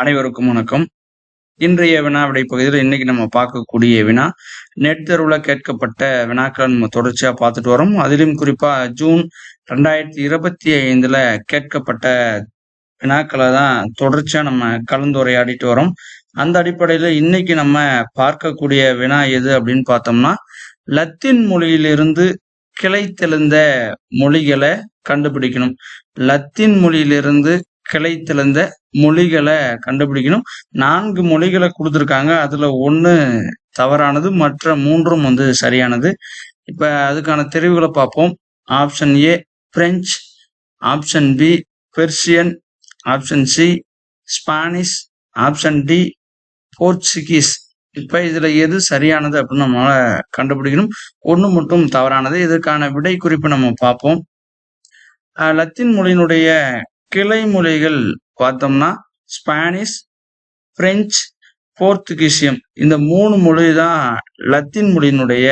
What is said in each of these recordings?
அனைவருக்கும் வணக்கம். இன்றைய வினா விடை பகுதியில் இன்னைக்கு நம்ம பார்க்கக்கூடிய வினா நெட் தேர்வில் கேட்கப்பட்ட வினாக்களை நம்ம தொடர்ச்சியாக பார்த்துட்டு வரோம். அதிலும் குறிப்பாக ஜூன் ரெண்டாயிரத்தி இருபத்தி ஐந்தில் கேட்கப்பட்ட வினாக்களை தான் தொடர்ச்சியாக நம்ம கலந்துரையாடிட்டு வரோம். அந்த அடிப்படையில் இன்னைக்கு நம்ம பார்க்கக்கூடிய வினா எது அப்படின்னு பார்த்தோம்னா லத்தீன் மொழியிலிருந்து கிளைத்தெழுந்த மொழிகளை கண்டுபிடிக்கணும். லத்தீன் மொழியிலிருந்து கிளைத்திலிருந்த மொழிகளை கண்டுபிடிக்கணும். நான்கு மொழிகளை கொடுத்துருக்காங்க. அதுல ஒன்று தவறானது மற்ற மூன்றும் வந்து சரியானது. இப்ப அதுக்கான தெரிவுகளை பார்ப்போம். Option A French. Option B Persian option C Spanish. Option D Portuguese. இப்ப இதுல எது சரியானது அப்படின்னு நம்மளால கண்டுபிடிக்கணும். ஒன்று மட்டும் தவறானது. இதற்கான விடை குறிப்பு நம்ம பார்ப்போம். லத்தீன் மொழியினுடைய கிளை மொழிகள் பார்த்தோம்னா ஸ்பானிஷ் பிரெஞ்சு போர்த்துகீசியம். இந்த மூணு மொழி தான் லத்தீன் மொழியினுடைய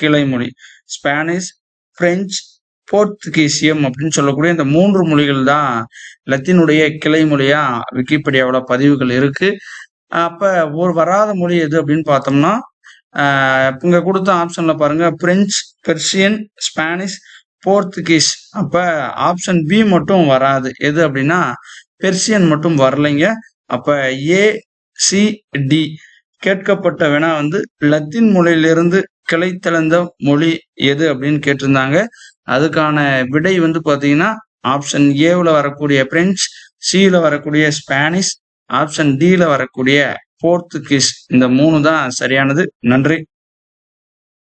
கிளை மொழி ஸ்பானிஷ் பிரெஞ்சு போர்த்துகீசியம் அப்படின்னு சொல்லக்கூடிய இந்த மூன்று மொழிகள் தான் லத்தீனுடைய கிளை மொழியா விக்கிபீடியாவில் பதிவுகள் இருக்கு. அப்ப ஒரு வராத மொழி எது அப்படின்னு பார்த்தோம்னா இங்க கொடுத்த ஆப்ஷன்ல பாருங்க. French Persian Spanish Portuguese. அப்ப ஆப்ஷன் பி மட்டும் வராது. எது அப்படின்னா பெர்சியன் மட்டும் வரலைங்க. அப்ப ஏ சி டி கேட்கப்பட்ட வினா வந்து லத்தீன் மொழியிலிருந்து கிளைத்தெழுந்த மொழி எது அப்படின்னு கேட்டிருந்தாங்க. அதுக்கான விடை வந்து பாத்தீங்கன்னா ஆப்ஷன் ஏவில் வரக்கூடிய பிரெஞ்சு சியில் வரக்கூடிய ஸ்பானிஷ் ஆப்ஷன் டியில் வரக்கூடிய போர்த்துகீஸ் இந்த மூணு தான் சரியானது. நன்றி.